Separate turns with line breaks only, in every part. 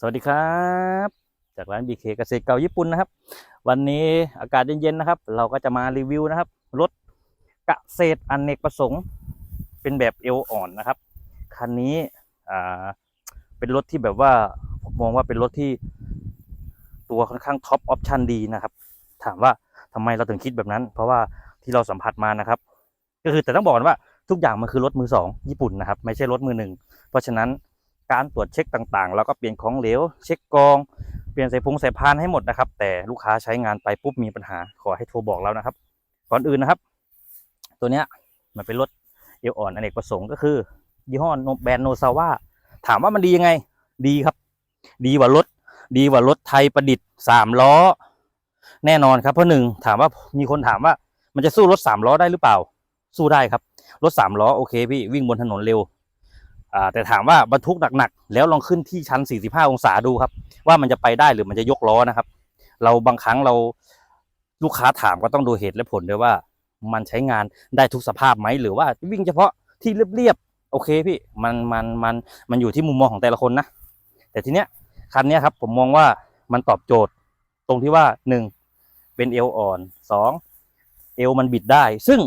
สวัสดีครับ จากร้าน BK เกษตรเก่าญี่ปุ่นนะครับ วันนี้อากาศเย็นๆนะครับ เราก็จะมารีวิวนะครับรถเกษตรอเนกประสงค์ เป็นแบบเอวอ่อนนะครับคันนี้อ่าเป็นรถที่แบบว่าผมมองว่าเป็นรถที่ตัวค่อนข้างท็อปออปชันดีนะครับ ถามว่าทำไมเราถึงคิดแบบนั้น เพราะว่าที่เราสัมผัสมานะครับ ก็คือแต่ต้องบอกก่อนว่าทุกอย่างมันคือรถมือสองญี่ปุ่นนะครับ ไม่ใช่รถมือหนึ่งเพราะฉะนั้น การตรวจเช็คต่างๆ แล้วก็เปลี่ยนของเหลว เช็คกรอง เปลี่ยนสายพงสายพานให้หมดนะครับ แต่ลูกค้าใช้งานไปปุ๊บมีปัญหาขอให้โทรบอกเรานะครับ ก่อนอื่นนะครับ ตัวเนี้ยมันเป็นรถเอวอ่อนอเนกประสงค์ก็คือ ยี่ห้อโนแบรนด์โนซาว่าถามว่ามันดียังไง ดีครับ ดีกว่ารถ ดีกว่ารถไทยประดิษฐ์สามล้อ แน่นอนครับเพราะหนึ่งถามว่ามีคนถามว่ามันจะสู้รถสามล้อได้หรือเปล่า สู้ได้ครับ รถสามล้อโอเคพี่วิ่งบนถนนเร็ว แต่ถามว่าบรรทุกหนักๆ แล้วลองขึ้นที่ชั้น 45 องศาดูครับ ว่ามันจะไปได้หรือมันจะยกล้อนะครับ เราบางครั้งเราลูกค้าถามก็ต้องดูเหตุและผลด้วยว่า มันใช้งานได้ทุกสภาพไหมหรือว่าวิ่งเฉพาะที่เรียบๆโอเคพี่มันมันมันมันอยู่ที่มุมมองของแต่ละคนนะ แต่ทีเนี้ยคันเนี้ยครับผมมองว่ามันตอบโจทย์ ตรงที่ว่าหนึ่งเป็นเอวอ่อนสองเอวมันบิดได้ ซึ่ง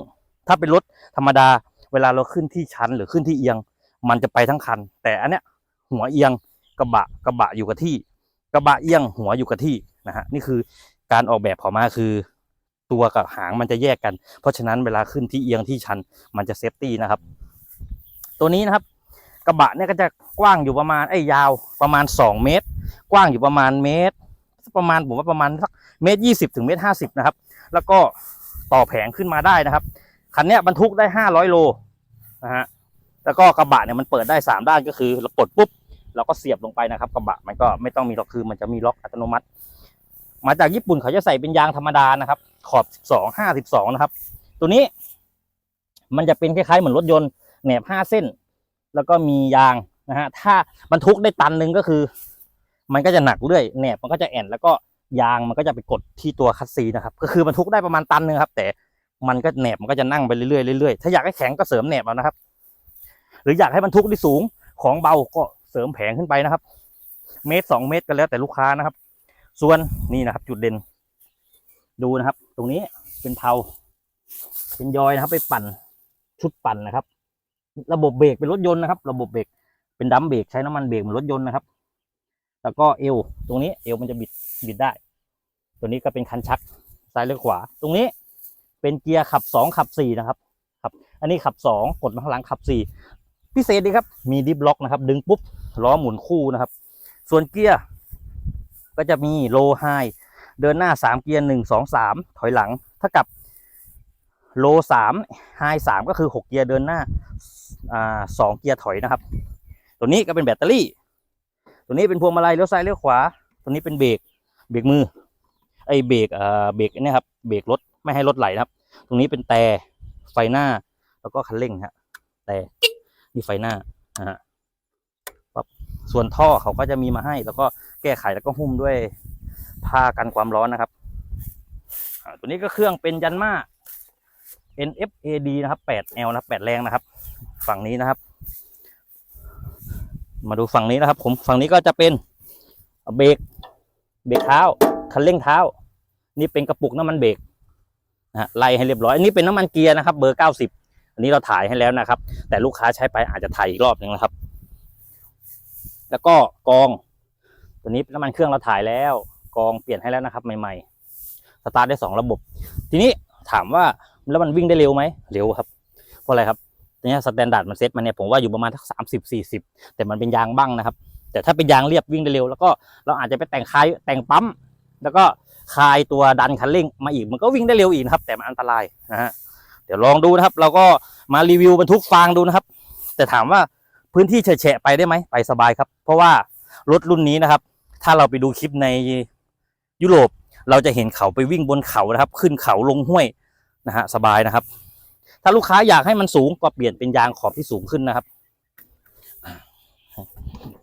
ถ้าเป็นรถธรรมดา เวลาเราขึ้นที่ชั้นหรือขึ้นที่เอียง มันจะไปทั้งคัน แต่อันเนี้ยหัวเอียงกระบะกระบะอยู่กับที่ กระบะเอียงหัวอยู่กับที่นะฮะนี่คือการออกแบบของมาคือตัวกับหางมันจะแยกกัน เพราะฉะนั้นเวลาขึ้นที่เอียงที่ชันมันจะเซฟตี้นะครับ ตัวนี้นะครับ กระบะเนี่ยก็จะกว้างอยู่ประมาณไอ้ยยาวประมาณสองเมตร กว้างอยู่ประมาณเมตร ประมาณผมว่าประมาณสักเมตรยี่สิบถึงเมตรห้าสิบนะครับ แล้วก็ต่อแผงขึ้นมาได้นะครับคันเนี้ยบรรทุกได้ห้าร้อยโลนะฮะ แล้วก็กระบะเนี่ยมันเปิดได้สามด้านก็คือเราปลดปุ๊บเราก็เสียบลงไปนะครับกระบะมันก็ไม่ต้องมีล็อกคือมันจะมีล็อกอัตโนมัติ มาจากญี่ปุ่นเขาจะใส่เป็นยางธรรมดานะครับ ขอบสองห้าสิบสองนะครับ ตัวนี้มันจะเป็นคล้ายๆเหมือนรถยนต์แหนบห้าเส้น แล้วก็มียางนะฮะถ้าบรรทุกได้ตันหนึ่งก็คือ มันก็จะหนักเรื่อยแหนบมันก็จะแอนแล้วก็ยางมันก็จะไปกดที่ตัวคัสซีนะครับ ก็คือบรรทุกได้ประมาณตันหนึ่งครับ แต่มันก็แหนบมันก็จะนั่งไปเรื่อยๆเรื่อยๆถ้าอยากให้แข็งก็เสริมแหนบเอานะครับ รืออยากให้บรรทุกได้สูงของเบาก็เสริมแผงขึ้นไปนะครับ เมตรสองเมตรก็แล้วแต่ลูกค้านะครับ ส่วนนี่นะครับ จุดเด่น ดูนะครับ ตรงนี้เป็นเผาเป็นยอยนะครับ ไปปั่นชุดปั่นนะครับ ระบบเบรกเป็นรถยนต์นะครับ ระบบเบรกเป็นดัมเบรกใช้น้ำมันเบรกเหมือนรถยนต์นะครับ แล้วก็เอวตรงนี้เอวมันจะบิดบิดได้ ตัวนี้ก็เป็นคันชักซ้ายหรือขวา ตรงนี้เป็นเกียร์ขับสองขับสี่นะครับขับ อันนี้ขับสองกดมาข้างหลังขับสี่ พิเศษดีครับ มีดิฟล็อกนะครับ ดึงปุ๊บล้อหมุนคู่นะครับ ส่วนเกียร์ก็จะมีโลไฮเดินหน้าสามเกียร์หนึ่งสองสามถอยหลังเท่ากับโลสามไฮสามก็คือหกเกียร์เดินหน้าสองเกียร์ถอยนะครับ ตัวนี้ก็เป็นแบตเตอรี่ ตัวนี้เป็นพวงมาลัยเลี้ยวซ้ายเลี้ยวขวา ตัวนี้เป็นเบรกเบรกมือไอ้เบรกเอ่อเบรกนี่ครับเบรกรถไม่ให้รถไหลนะครับ ตรงนี้เป็นแต่ไฟหน้าแล้วก็คันเร่งฮะแต่ นี่ไฟหน้านะฮะปั๊บส่วนท่อเขาก็จะมีมาให้ แล้วก็แก้ไขแล้วก็หุ้มด้วยผ้ากันความร้อนนะครับตัวนี้ก็เครื่องเป็นยันมา NFAD นะครับ 8L นะ8แรงนะครับ ฝั่งนี้นะครับ มาดูฝั่งนี้นะครับ ผมฝั่งนี้ก็จะเป็นเบรกเบรกเท้าคันเร่งเท้า นี่เป็นกระปุกน้ำมันเบรกนะไล่ให้เรียบร้อยอันนี้เป็นน้ำมันเกียร์นะครับ เบอร์เก้าสิบ อันนี้เราถ่ายให้แล้วนะครับ แต่ลูกค้าใช้ไปอาจจะถ่ายอีกรอบหนึ่งนะครับ แล้วก็กอง ตัวนี้น้ำมันเครื่องเราถ่ายแล้ว กองเปลี่ยนให้แล้วนะครับ ใหม่ๆ สตาร์ทได้สองระบบ ทีนี้ถามว่าแล้วมันวิ่งได้เร็วไหมเร็วครับ เพราะอะไรครับตัวเนี้สแตนดาร์ดมันเซ็ตมาเนี่ยผมว่าอยู่ประมาณทักสามสิบสี่สิบแต่มันเป็นยางบ้างนะครับ แต่ถ้าเป็นยางเรียบวิ่งได้เร็ว แล้วก็เราอาจจะไปแต่งคายแต่งปั๊มแล้วก็คลายตัวดันคันเร่งมาอีกมันก็วิ่งได้เร็วอีกนะครับ แต่มันอันตรายนะฮะ ดี๋ยวลองดูนะครับ เราก็มารีวิวบรรทุกฟางดูนะครับ แต่ถามว่าพื้นที่แฉะไปได้ไหมไปสบายครับ เพราะว่ารถรุ่นนี้นะครับ ถ้าเราไปดูคลิปในยุโรปเราจะเห็นเขาไปวิ่งบนเขานะครับ ขึ้นเขาลงห้วยนะฮะสบายนะครับ ถ้าลูกค้าอยากให้มันสูงก็เปลี่ยนเป็นยางขอบที่สูงขึ้นนะครับ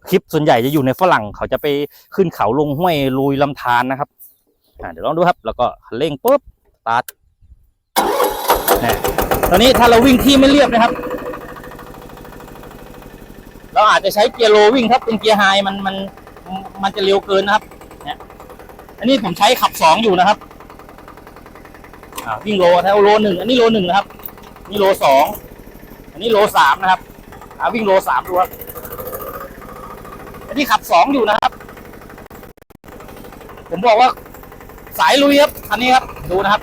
คลิปส่วนใหญ่จะอยู่ในฝรั่งเขาจะไปขึ้นเขาลงห้วยลุยลำธารนะครับเดี๋ยวลองดูครับ แล้วก็เร่งปุ๊บสตาร์ท ตอนนี้ถ้าเราวิ่งที่ไม่เรียบนะครับ เราอาจจะใช้เกียร์โลวิ่งครับเป็นเกียร์ไฮมันมันมันจะเร็วเกินนะครับเนี่ยอันนี้ผมใช้ขับสองอยู่นะครับวิ่งโลแถวโลหนึ่งอันนี้โลหนึ่งนะครับ นี่โลสองอันนี้โลสามนะครับวิ่งโลสามดูครับอันนี้ขับสองอยู่นะครับ ผมบอกว่าสายลุยครับคันนี้ครับดูนะครับ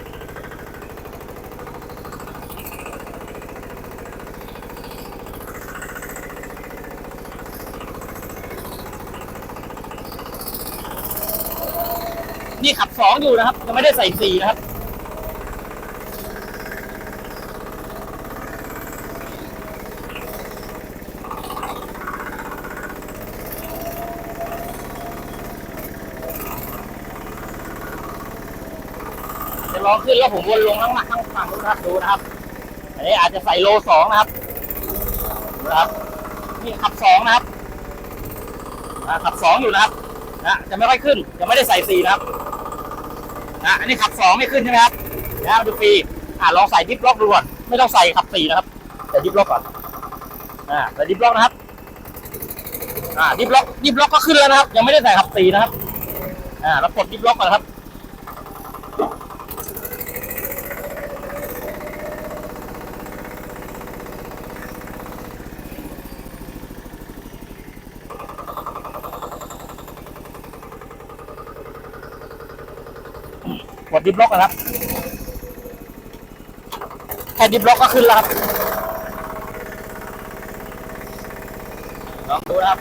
นี่ขับสองอยู่นะครับยังไม่ได้ใส่สี่นะครับ จะลองขึ้นแล้วผมวนลงข้างหลังข้างฝั่งนู้นะครับดูนะครับ อันนี้อาจจะใส่โลสองนะครับนะครับ นี่ขับสองนะครับขับสองอยู่นะครับนะจะไม่ค่อยขึ้นยังไม่ได้ใส่สี่นะครับ นะอันนี้ขับสองไม่ขึ้นใช่ไหมครับนะดูฟรีอ่าลองใส่ดิฟล็อกดูก่อนไม่ต้องใส่ขับสี่นะครับใส่ดิฟล็อกก่อนอ่าใส่ดิฟล็อกนะครับอ่าดิฟล็อกดิฟล็อกก็ขึ้นแล้วนะครับ ยังไม่ได้ใส่ขับสี่นะครับอ่าเรากดดิฟล็อกก่อนครับ กดดิฟล็อกนะครับแค่ดิฟล็อกก็ขึ้นแล้วครับลองดูนะครับ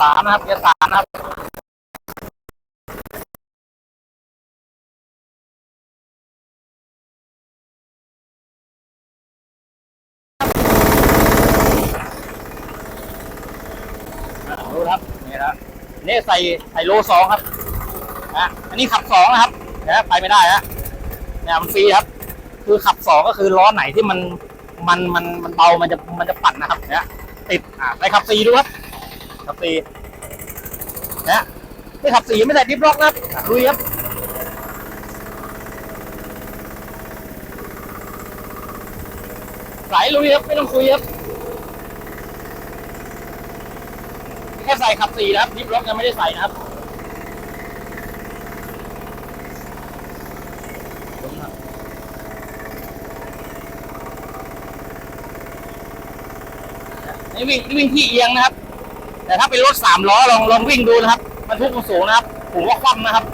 สามนะครับเกียร์สามนะครับ ดู ครับนี่นะนี่ใส่ใส่โลสองครับนะอันนี้ขับสองนะครับนะไปไม่ได้ฮะเนี่ยมันฟรีครับ คือขับสองก็คือล้อไหนที่มันมันมันมันเบามันจะมันจะปัดนะครับเนี่ยติดอ่าไปขับสี่ดูครับขับสี่นะไม่ขับสี่ไม่ใส่ดิฟล็อกนะครับลุยครับสายลุยครับไม่ต้องคุยครับ แค่ใส่ขับสี่นะครับดิฟล็อกยังไม่ได้ใส่นะครับนี่วิ่งนี่วิ่งที่เอียงนะครับ แต่ถ้าเป็นรถสามล้อลองลองวิ่งดูนะครับบรรทุกมันสูงนะครับผมว่าคว่ำนะครับ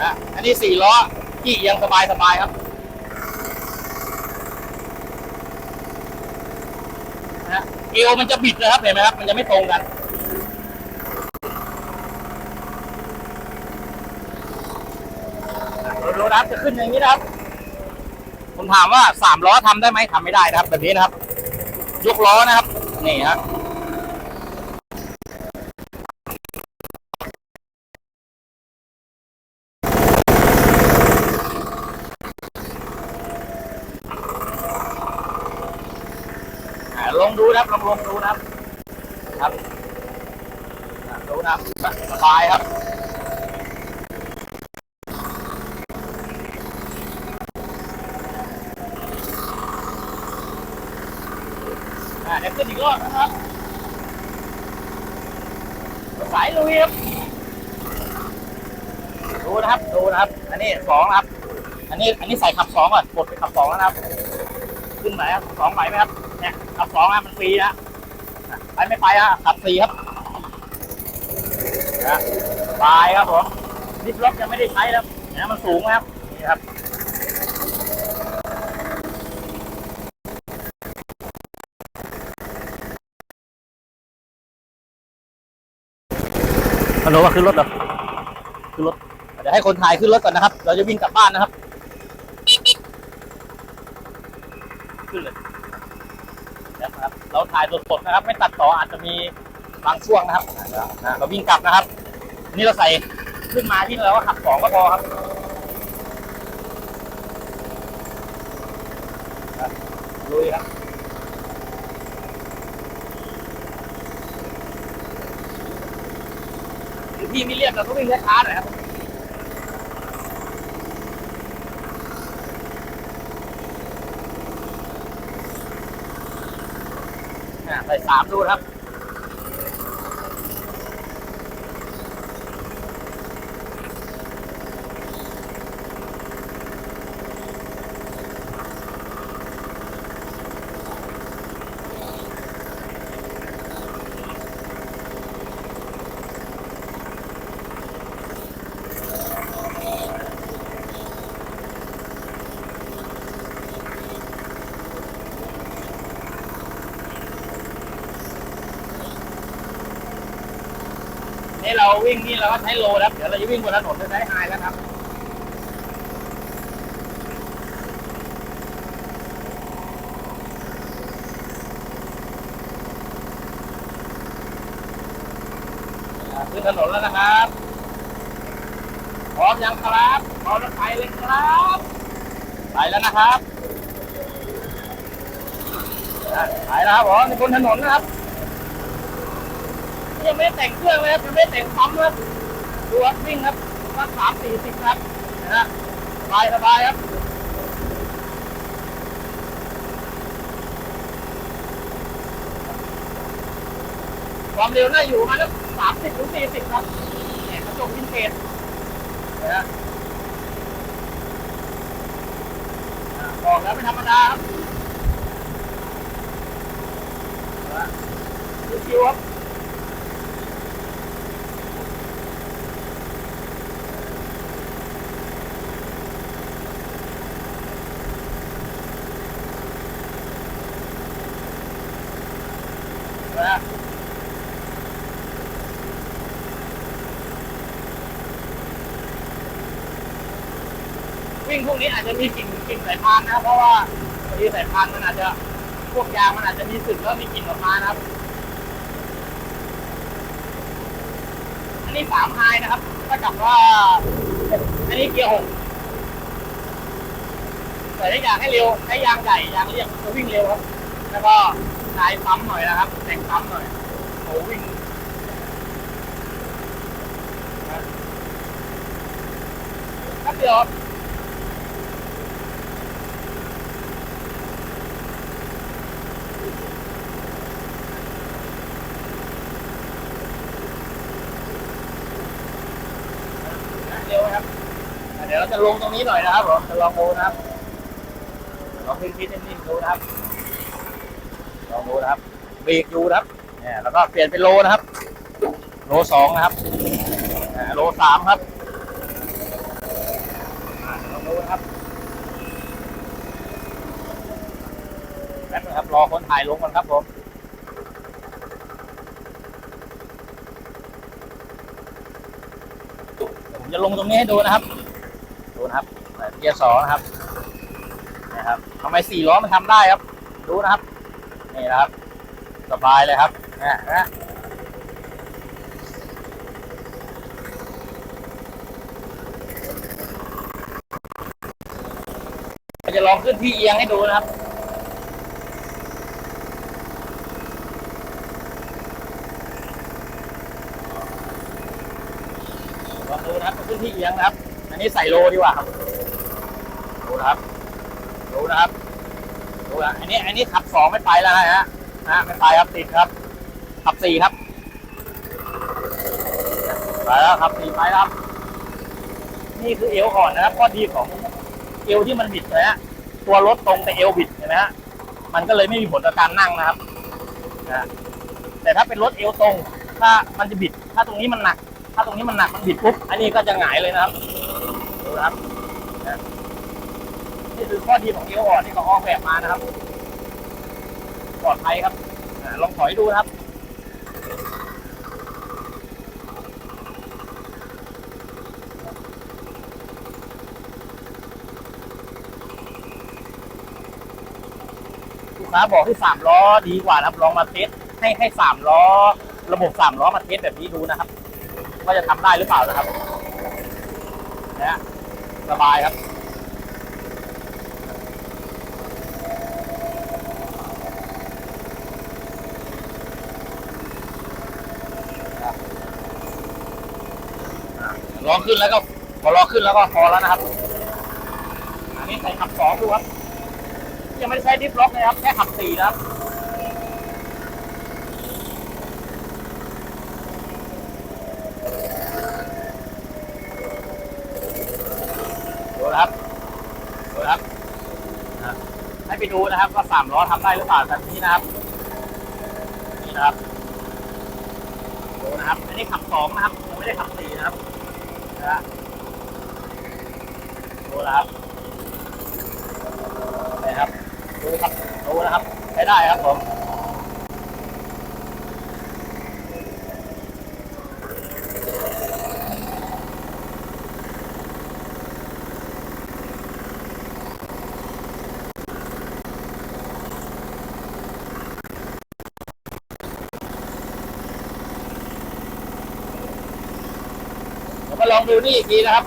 นะอันนี้สี่ล้อที่เอียงสบายสบายครับ นะเอวมันจะบิดนะครับเห็นไหมครับ มันจะไม่ตรงกัน รถรับจะขึ้นอย่างนี้นะครับ ผมถามว่าสามล้อทำได้ไหมทำไม่ได้นะครับ แบบนี้นะครับ ยกล้อนะครับ นี่ครับอ่าลองดูนะครับลองลองดูนะครับ ครับอ่า ดูนะครับสบายครับเดี๋ยวขึ้นอีกรอบนะครับ สายลุยครับ ดูนะครับ ดูนะครับ อันนี้สองนะครับ อันนี้ อันนี้ใส่ขับสองก่อน กดไปขับสองแล้วนะครับ ขึ้นไหมครับสองไหวไหมครับ เนี่ย ขับสองนะมันฟรีนะไปไม่ไปอะขับสี่ครับ นะตายครับผมดิฟล็อกยังไม่ได้ใช้แล้วนี่ยมันสูงครับนี่ครับฮัลโหลว่าขึ้นรถเหรอขึ้นรถเดี๋ยวให้คนถ่ายขึ้นรถก่อนนะครับ เราจะวิ่งกลับบ้านนะครับ ขึ้นเลยนะครับ เราถ่ายสดๆนะครับ ไม่ตัดต่ออาจจะมีบางช่วงนะครับนะเราวิ่งกลับนะครับ นี่เราใส่ขึ้นมาที่เราก็ขับสองก็พอครับลุยครับหรือที่ไม่เรียบเราก็วิ่งช้าๆหน่อยครับอ่ใส่สามดูครับ นี่เราวิ่งนี่เราก็ใช้โลแล้ว เดี๋ยวเราจะวิ่งบนถนนจะใช้ไฮแล้วครับอ่าขึ้นถนนแล้วนะครับ พร้อมยังครับพร้อมแล้วไปเลยครับ ไปแล้วนะครับไปแล้วครับผมบนถนนนะครับ ยังไม่ได้แต่งเครื่องเลยครับยังไม่ได้แต่งปั๊มเลยดูครับวิ่งครับสักสามสี่สิบครับนะฮะสบายสบายครับความเร็วน่าอยู่ประมาณสามสิบถึงสี่สิบครับเนี่ยกระจกวินเทจนะบอกแล้วไม่ธรรมดาครับดูคิวครับ วิ่งพวกนี้อาจจะมีกลิ่นกลิ่นสายพานนะเพราะว่าบางทีสายพานมันอาจจะพวกยางมันอาจจะมีสึกแล้วมีกลิ่นออกมานะครับ อันนี้สามไฮนะครับถ้ากับว่าอันนี้เกียร์หกแต่ถ้าอยากให้เร็วใช้ยางใหญ่ยางเรียบจะวิ่งเร็วครับ แล้วก็ใช้ปั๊มหน่อยนะครับแต่งปั๊มหน่อยโอ้วิ่งนะแป๊บเดียวนะเร็วนะครับอะเดี๋ยวเรา จะลงตรงนี้หน่อยนะครับผมจะลองดูนะครับลองพิมพ์นิ่มๆดูนะครับลองดูนะครับเบรกอยู่นะครับเนี่ยแล้วก็เปลี่ยนเป็นโลนะครับ โลสองนะครับโลสามครับลองดูนะครับแป๊บนึงครับรอคนถ่ายลงก่อนครับผมผมจะลงตรงนี้ให้ดูนะครับ นะครับเกียร์สองนะครับนะครับทำไมสี่ล้อมันทำได้ครับ ดูนะครับ นี่นะครับ สบายเลยครับนะนะจะลองขึ้นที่เอียงให้ดูนะครับ ลองดูนะครับขึ้นที่เอียงนะครับ อันนี้ใส่โลดีกว่าครับดูนะครับดูนะครับดูนะอันนี้อันนี้ขับสองไม่ไปแล้วนะฮะนะไม่ไปครับติดครับ ขับสี่ครับไปแล้วขับสี่ไปแล้วครับ นี่คือเอวอ่อนนะครับข้อดีของเอวที่มันบิดนะฮะตัวรถตรงแต่เอวบิดเห็นไหมฮะมันก็เลยไม่มีผลต่อการนั่งนะครับนะแต่ถ้าเป็นรถเอวตรง ถ้ามันจะบิด ถ้าตรงนี้มันหนัก ถ้าตรงนี้มันหนักมันบิดปุ๊บ อันนี้ก็จะหงายเลยนะครับ ครับนี่คือข้อดีของเอวอ่อนที่เขาออกแบบมานะครับปลอดภัยครับลองถอยดูนะครับลูกค้าบอกที่สามล้อดีกว่านะครับลองมาเทสให้ให้สามล้อ ระบบสามล้อมาเทสแบบนี้ดูนะครับว่าจะทำได้หรือเปล่านะครับนะ สบายครับล้อขึ้นแล้วก็พอล้อขึ้นแล้วก็พอแล้วนะครับ อันนี้ใส่ขับสองดูครับ ยังไม่ได้ใช้ดิฟล็อกเลยครับ แค่ขับสี่นะครับ ครับดูครับให้ไปดูนะครับว่าสามล้อทำได้หรือเปล่าแบบนี้นะครับนี่นะครับดูนะครับอันนี้ขับสองนะครับยังไม่ได้ขับสี่นะครับนะดูนะครับนะครับดูครับดูนะครับใช้ได้ครับผม ลองดูนี่อีกทีนะครับ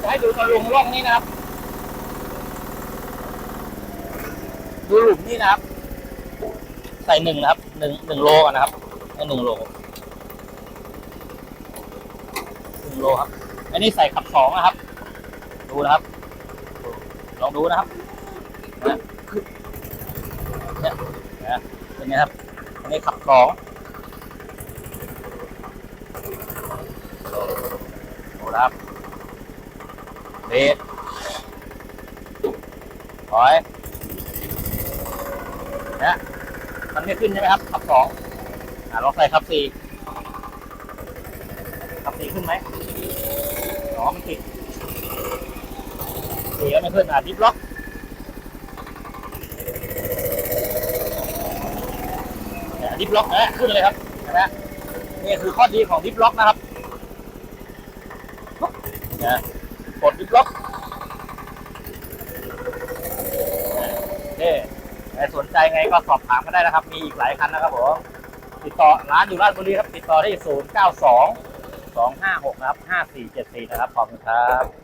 จะให้ดูตะลุงร่องนี่นะครับ ดูหลุมนี่นะครับ ใส่หนึ่งนะครับหนึ่งหนึ่งโลก่อนนะครับให้หนึ่งโลหนึ่งโลครับ อันนี้ใส่ขับสองนะครับ ดูนะครับ ลองดูนะครับ เนี่ยนะเป็นไงครับอันนี้ขับสองดูนะครับเบรกถอยเนี่ยมันไม่ขึ้นใช่ไหมครับ ขับสองอ่าลองใส่ขับสี่ขับสี่ขึ้นไหมอ๋อมันติดสี่ก็ไม่ขึ้นอะดิฟล็อก เนี่ย ดิฟล็อกนะขึ้นเลยครับเห็นไหมนี่คือข้อดีของดิฟล็อกนะครับนะกดดิฟล็อกโอเคใครสนใจไงก็สอบถามกันได้นะครับ มีอีกหลายคันนะครับผมติดต่อร้านอยู่ราชบุรีครับ ติดต่อได้ 0 9 2 2 5 6 นะครับ 5474 นะครับ ขอบคุณครับ